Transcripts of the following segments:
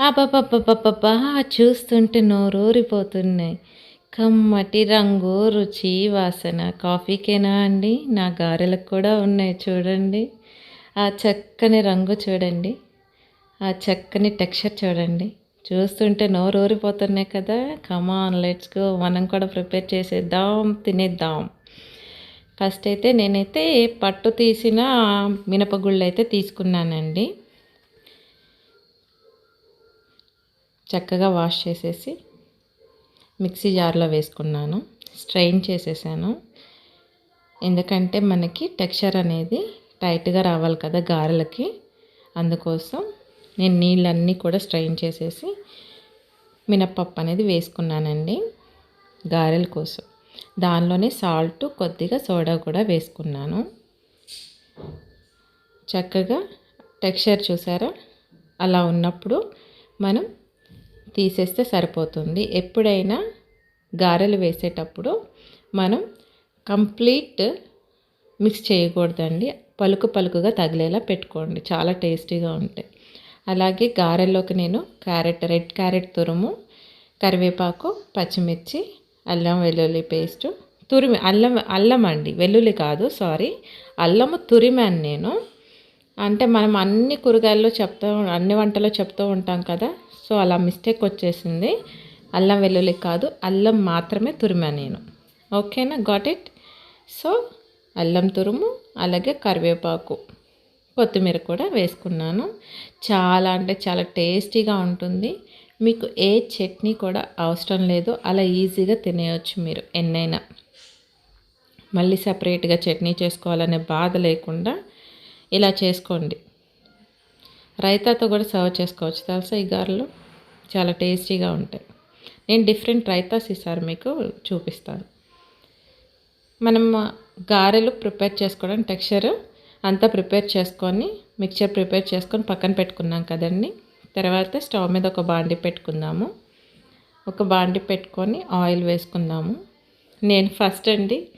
అబ్బబ్బబ్బబ్బబ్బా చూస్తుంటే నోరూరిపోతున్నాయి. కమ్మటి రంగు రుచి వాసన. కాఫీకేనా అండి? నా గారెలకు కూడా ఉన్నాయి చూడండి. ఆ చక్కని రంగు చూడండి. ఆ చక్కని టెక్స్చర్ చూడండి. చూస్తుంటే నోరు ఊరిపోతున్నాయి కదా కమాన్ లెట్స్ గో మనం కూడా ప్రిపేర్ చేసేద్దాం తినేద్దాం. ఫస్ట్ అయితే నేనైతే పట్టు తీసిన మినపగుళ్ళు అయితే తీసుకున్నానండి. చక్కగా వాష్ చేసేసి మిక్సీ జార్లో వేసుకున్నాను. స్ట్రెయిన్ చేసేసాను. ఎందుకంటే మనకి టెక్స్చర్ అనేది టైట్గా రావాలి కదా గారెలకి. అందుకోసం నేను నీళ్ళన్నీ కూడా స్ట్రెయిన్ చేసేసి మినప్పప్పు అనేది వేసుకున్నానండి గారెల కోసం. దానిలోనే సాల్ట్ కొద్దిగా సోడా కూడా వేసుకున్నాను. చక్కగా టెక్స్చర్ చూసారా? అలా ఉన్నప్పుడు మనం తీసేస్తే సరిపోతుంది. ఎప్పుడైనా గారెలు వేసేటప్పుడు మనం కంప్లీట్ మిక్స్ చేయకూడదండి. పలుకు పలుకుగా తగిలేలా పెట్టుకోండి. చాలా టేస్టీగా ఉంటాయి. అలాగే గారెల్లోకి నేను క్యారెట్ రెడ్ క్యారెట్ తురుము కరివేపాకు పచ్చిమిర్చి అల్లం వెల్లుల్లి పేస్టు తురిమి అల్లం అల్లం అండి. వెల్లుల్లి కాదు సారీ. అల్లము తురిమాను నేను. అంటే మనం అన్ని కూరగాయల్లో చెప్తూ అన్ని వంటలో చెప్తూ ఉంటాం కదా సో అలా మిస్టేక్ వచ్చేసింది. అల్లం వెల్లుల్లి కాదు అల్లం మాత్రమే తురిమా నేను. ఓకేనా? Got it? సో అల్లం తురుము అలాగే కరివేపాకు కొత్తిమీర కూడా వేసుకున్నాను. చాలా అంటే చాలా టేస్టీగా ఉంటుంది. మీకు ఏ చట్నీ కూడా అవసరం లేదు. అలా ఈజీగా తినేయచ్చు మీరు ఎన్నైనా. మళ్ళీ సపరేట్గా చట్నీ చేసుకోవాలనే బాధ లేకుండా ఇలా చేసుకోండి. రైతాతో కూడా సర్వ్ చేసుకోవచ్చు. తెలుసా ఈ గారెలు? చాలా టేస్టీగా ఉంటాయి. నేను డిఫరెంట్ రైతాస్ ఈసారి మీకు చూపిస్తాను. మనం గారెలు ప్రిపేర్ చేసుకోవడం టెక్స్చర్ అంతా ప్రిపేర్ చేసుకొని మిక్చర్ ప్రిపేర్ చేసుకొని పక్కన పెట్టుకున్నాం కదండి. తర్వాత స్టవ్ మీద ఒక బాండి పెట్టుకుందాము. ఒక బాండి పెట్టుకొని ఆయిల్ వేసుకుందాము. నేను ఫస్ట్ అండి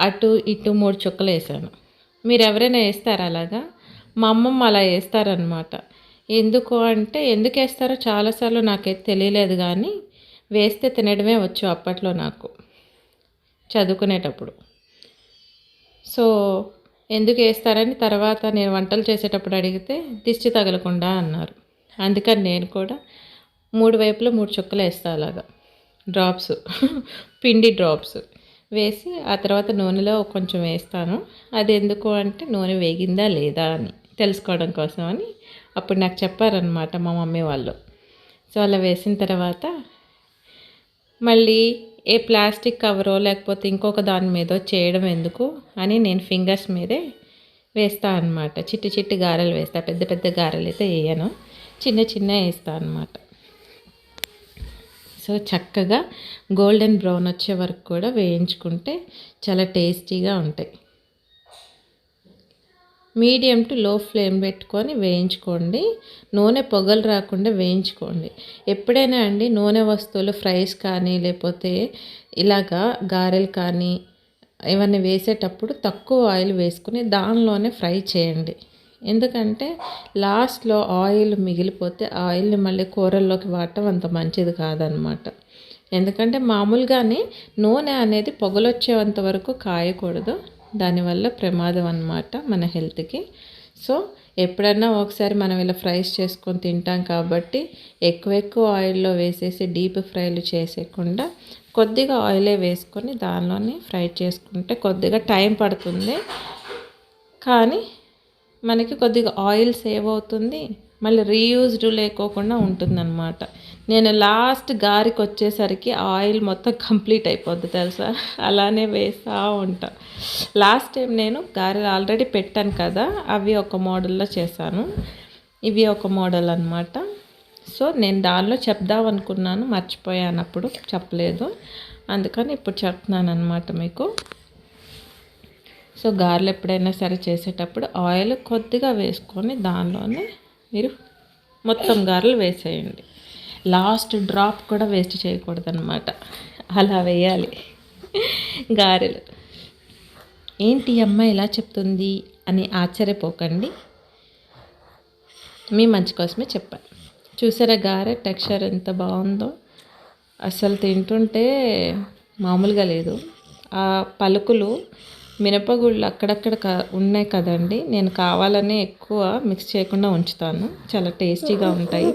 అటు ఇటు మూడు చుక్కలు వేసాను. మీరు ఎవరైనా వేస్తారా అలాగా? మా అమ్మమ్మ అలా వేస్తారనమాట ఎందుకు అంటే ఎందుకు వేస్తారో చాలాసార్లు నాకైతే తెలియలేదు కానీ వేస్తే తినడమే వచ్చు అప్పట్లో నాకు చదువుకునేటప్పుడు. సో ఎందుకు వేస్తారని తర్వాత నేను వంటలు చేసేటప్పుడు అడిగితే దిష్టి తగలకుండా అన్నారు. అందుకని నేను కూడా మూడు వైపులో మూడు చుక్కలు వేస్తాను అలాగా. డ్రాప్స్ పిండి డ్రాప్స్ వేసి ఆ తర్వాత నూనెలో కొంచెం వేస్తాను. అది ఎందుకు అంటే నూనె వేగిందా లేదా అని. తెలుసుకోవడం కోసం అని అప్పుడు నాకు చెప్పారనమాట మా మమ్మీ వాళ్ళు. సో అలా వేసిన తర్వాత మళ్ళీ ఏ ప్లాస్టిక్ కవరో లేకపోతే ఇంకొక దాని మీదో చేయడం ఎందుకు అని నేను ఫింగర్స్ మీదే వేస్తా అనమాట చిట్టి చిట్టి గారెలు వేస్తా పెద్ద పెద్ద గారెలు అయితే వేయను. చిన్న చిన్న వేస్తా అనమాట సో చక్కగా గోల్డెన్ బ్రౌన్ వచ్చే వరకు కూడా వేయించుకుంటే చాలా టేస్టీగా ఉంటాయి. మీడియం టు లో ఫ్లేమ్ పెట్టుకొని వేయించుకోండి. నూనె పొగలు రాకుండా వేయించుకోండి. ఎప్పుడైనా అండి నూనె వస్తువులు ఫ్రైస్ కానీ లేకపోతే ఇలాగా గారెలు కానీ ఇవన్నీ వేసేటప్పుడు తక్కువ ఆయిల్ వేసుకుని దానిలోనే ఫ్రై చేయండి. ఎందుకంటే లాస్ట్లో ఆయిల్ మిగిలిపోతే ఆయిల్ని మళ్ళీ కూరల్లోకి వాడటం అంత మంచిది కాదనమాట. ఎందుకంటే మామూలుగానే నూనె అనేది పొగలొచ్చేంత వరకు కాయకూడదు. దానివల్ల ప్రమాదం అన్నమాట మన హెల్త్కి. సో ఎప్పుడన్నా ఒకసారి మనం ఇలా ఫ్రైస్ చేసుకొని తింటాం కాబట్టి ఎక్కువ ఎక్కువ ఆయిల్లో వేసేసి డీప్ ఫ్రైలు చేసేయకుండా కొద్దిగా ఆయిలే వేసుకొని దానిలోనే ఫ్రై చేసుకుంటే కొద్దిగా టైం పడుతుంది. కానీ మనకి కొద్దిగా ఆయిల్ సేవ్ అవుతుంది మళ్ళీ రీయూజ్డ్ లేకోకుండా ఉంటుందన్నమాట. నేను లాస్ట్ గారికి వచ్చేసరికి ఆయిల్ మొత్తం కంప్లీట్ అయిపోద్ది తెలుసా? అలానే వేస్తూ ఉంటా. లాస్ట్ టైం నేను గారెలు ఆల్రెడీ పెట్టాను కదా అవి ఒక మోడల్లో చేశాను. ఇవి ఒక మోడల్ అనమాట సో నేను దానిలో చెప్దాం అనుకున్నాను మర్చిపోయాను అప్పుడు చెప్పలేదు. అందుకని ఇప్పుడు చెప్తున్నాను అనమాట మీకు. సో గారెలు ఎప్పుడైనా సరే చేసేటప్పుడు ఆయిల్ కొద్దిగా వేసుకొని దానిలోనే మీరు మొత్తం గారెలు వేసేయండి. లాస్ట్ డ్రాప్ కూడా వేస్ట్ చేయకూడదు అనమాట అలా వేయాలి. గారెలు. ఏంటి అమ్మ ఇలా చెప్తుంది అని ఆశ్చర్యపోకండి. మీ మంచి కోసమే చెప్పాను. చూసారా గారె టెక్స్చర్ ఎంత బాగుందో? అసలు తింటుంటే మామూలుగా లేదు. ఆ పలుకులు మినపగుళ్ళు అక్కడక్కడ క- ఉన్నాయి కదండి. నేను కావాలనే ఎక్కువ మిక్స్ చేయకుండా ఉంచుతాను. చాలా టేస్టీగా ఉంటాయి.